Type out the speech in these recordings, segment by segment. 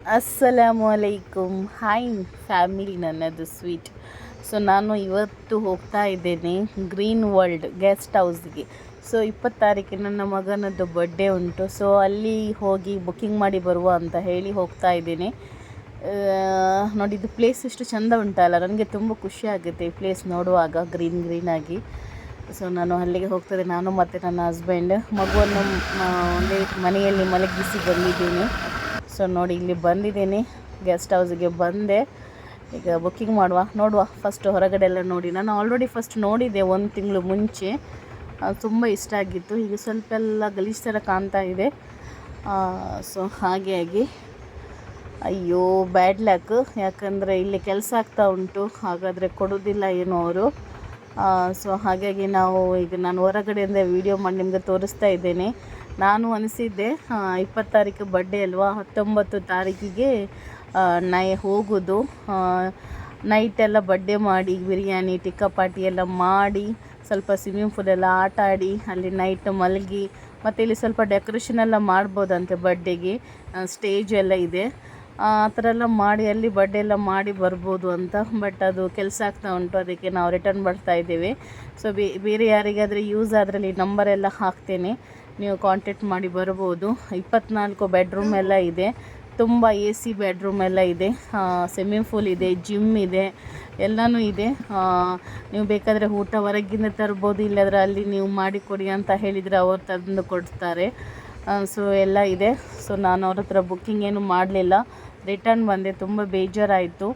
ಅಸ್ಸಲಾಮು ಅಲೈಕುಮ್ hi family ನನ್ನದು sweet so ನಾನು ಇವತ್ತು ಹೋಗ್ತಾ ಇದ್ದೇನೆ ಗ್ರೀನ್ ವರ್ಲ್ಡ್ ಗೆಸ್ಟ್ ಹೌಸ್ಗೆ ಸೊ ಇಪ್ಪತ್ತು ನನ್ನ ಮಗನದ್ದು ಬರ್ಡೆ ಉಂಟು. ಸೊ ಅಲ್ಲಿ ಹೋಗಿ ಬುಕ್ಕಿಂಗ್ ಮಾಡಿ ಬರುವ ಅಂತ ಹೇಳಿ ಹೋಗ್ತಾ ಇದ್ದೇನೆ. ನೋಡಿ, ಇದು ಪ್ಲೇಸ್ ಎಷ್ಟು ಚಂದ ಉಂಟಲ್ಲ. ನನಗೆ ತುಂಬ ಖುಷಿ ಆಗುತ್ತೆ ಈ ಪ್ಲೇಸ್ ನೋಡುವಾಗ ಗ್ರೀನ್ ಗ್ರೀನ್ ಆಗಿ. ಸೊ ನಾನು ಅಲ್ಲಿಗೆ ಹೋಗ್ತದೆ ನಾನು ಮತ್ತು ನನ್ನ ಹಸ್ಬೆಂಡ್ ಮಗುವನ್ನು ಮನೆಯಲ್ಲಿ ಮಲಗಿಸಿ ಬಂದಿದ್ದೀನಿ. ಸೊ ನೋಡಿ, ಇಲ್ಲಿ ಬಂದಿದ್ದೀನಿ. ಗೆಸ್ಟ್ ಹೌಸ್ಗೆ ಬಂದೆ. ಈಗ ಬುಕ್ಕಿಂಗ್ ಮಾಡುವ. ನೋಡುವ. ಫಸ್ಟ್ ಹೊರಗಡೆ ಎಲ್ಲ ನೋಡಿ. ನಾನು ಆಲ್ರೆಡಿ ಫಸ್ಟ್ ನೋಡಿದ್ದೆ ಒಂದು ತಿಂಗಳು ಮುಂಚೆ. ತುಂಬ ಇಷ್ಟ ಆಗಿತ್ತು. ಈಗ ಸ್ವಲ್ಪ ಎಲ್ಲ ಗಲೀಜು ಥರ ಕಾಣ್ತಾ ಇದೆ. ಸೊ ಆಗಿ. ಅಯ್ಯೋ ಬ್ಯಾಡ್ ಲ್ಯಾಕ್ ಯಾಕಂದರೆ ಇಲ್ಲಿ ಕೆಲಸ ಆಗ್ತಾ ಉಂಟು. ಹಾಗಾದರೆ ಕೊಡೋದಿಲ್ಲ ಏನು ಅವರು. ಸೊ ಹಾಗಾಗಿ ನಾವು ಈಗ ನಾನು ಹೊರಗಡೆಯಿಂದ ವೀಡಿಯೋ ಮಾಡಿ ನಿಮಗೆ ತೋರಿಸ್ತಾ ಇದ್ದೇನೆ. ನಾನು ಅನಿಸಿದ್ದೆ ಇಪ್ಪತ್ತು ತಾರೀಕು ಬರ್ಡೇ ಅಲ್ವಾ, ಹತ್ತೊಂಬತ್ತು ತಾರೀಕಿಗೆ ನೈ ಹೋಗೋದು ನೈಟೆಲ್ಲ ಬರ್ಡೇ ಮಾಡಿ, ಬಿರಿಯಾನಿ ಟಿಕ್ಕ ಪಾರ್ಟಿ ಎಲ್ಲ ಮಾಡಿ, ಸ್ವಲ್ಪ ಸ್ವಿಮ್ಮಿಂಗ್ ಪೂಲ್ ಎಲ್ಲ ಆಟ ಆಡಿ, ಅಲ್ಲಿ ನೈಟ್ ಮಲಗಿ, ಮತ್ತು ಇಲ್ಲಿ ಸ್ವಲ್ಪ ಡೆಕೋರೇಷನ್ ಎಲ್ಲ ಮಾಡ್ಬೋದಂತೆ ಬರ್ಡೇಗೆ ಸ್ಟೇಜ್ ಎಲ್ಲ ಇದೆ. ಆ ಥರ ಎಲ್ಲ ಮಾಡಿ, ಅಲ್ಲಿ ಬರ್ಡೇ ಎಲ್ಲ ಮಾಡಿ ಬರ್ಬೋದು ಅಂತ ಬಟ್ ಅದು ಕೆಲಸ ಆಗ್ತಾ ಉಂಟು, ಅದಕ್ಕೆ ನಾವು ರಿಟರ್ನ್ ಬರ್ತಾ ಇದ್ದೇವೆ. ಸೊ ಬೇರೆ ಯಾರಿಗಾದರೆ ಯೂಸ್ ಅದರಲ್ಲಿ ಎಲ್ಲ ಹಾಕ್ತೇನೆ. ನೀವು ಕಾಂಟ್ಯಾಕ್ಟ್ ಮಾಡಿ ಬರ್ಬೋದು. ಇಪ್ಪತ್ನಾಲ್ಕು ಬೆಡ್ರೂಮ್ ಎಲ್ಲ ಇದೆ. ತುಂಬ ಎ ಸಿ ಬೆಡ್ರೂಮ್ ಎಲ್ಲ ಇದೆ. ಸ್ವಿಮ್ಮಿಂಗ್ ಫೂಲ್ ಇದೆ ಜಿಮ್ ಇದೆ, ಎಲ್ಲನೂ ಇದೆ. ನೀವು ಬೇಕಾದರೆ ಊಟ ಹೊರಗಿಂದ ತರ್ಬೋದು, ಇಲ್ಲಾಂದರೆ ಅಲ್ಲಿ ನೀವು ಮಾಡಿಕೊಡಿ ಅಂತ ಹೇಳಿದರೆ ಅವರು ತಂದು ಕೊಡ್ತಾರೆ. ಸೊ ಎಲ್ಲ ಇದೆ. ಸೊ ನಾನು ಅವ್ರ ಹತ್ರ ಬುಕ್ಕಿಂಗ್ ಏನು ಮಾಡಲಿಲ್ಲ. ರಿಟರ್ನ್ ಬಂದೆ, ತುಂಬ ಬೇಜಾರಾಯಿತು.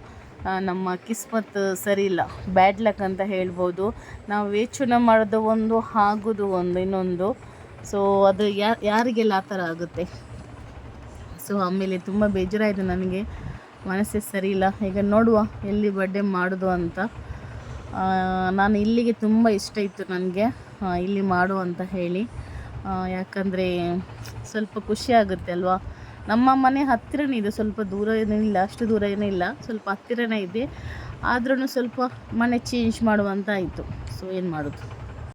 ನಮ್ಮ ಕಿಸ್ಮತ್ ಸರಿ ಇಲ್ಲ. ಬ್ಯಾಡ್ ಲಕ್ ಅಂತ ಹೇಳ್ಬೋದು. ನಾವು ವೇಚನ ಮಾಡೋದು ಒಂದು ಆಗೋದು ಒಂದು, ಇನ್ನೊಂದು. ಸೊ ಅದು ಯಾರಿಗೆಲ್ಲ ಆ ಥರ ಆಗುತ್ತೆ? ಸೊ ಆಮೇಲೆ ತುಂಬ ಬೇಜಾರಾಯಿತು ನನಗೆ. ಮನಸ್ಸೇ ಸರಿ ಇಲ್ಲ. ಈಗ ನೋಡುವ, ಎಲ್ಲಿ ಬರ್ಡೆ ಮಾಡೋದು ಅಂತ. ನಾನು ಇಲ್ಲಿಗೆ ತುಂಬ ಇಷ್ಟ ಇತ್ತು ನನಗೆ. ಇಲ್ಲಿ ಮಾಡು ಅಂತ ಹೇಳಿ. ಯಾಕಂದರೆ ಸ್ವಲ್ಪ ಖುಷಿ ಆಗುತ್ತೆ ಅಲ್ವಾ? ನಮ್ಮ ಮನೆ ಹತ್ತಿರನೇ ಇದೆ. ಸ್ವಲ್ಪ ದೂರ ಏನಿಲ್ಲ ಅಷ್ಟು ದೂರ ಏನೂ ಇಲ್ಲ. ಸ್ವಲ್ಪ ಹತ್ತಿರನೇ ಇದೆ. ಆದ್ರೂ ಸ್ವಲ್ಪ ಮನೆ ಚೇಂಜ್ ಮಾಡುವಂತ ಆಯಿತು. ಸೊ ಏನು ಮಾಡೋದು?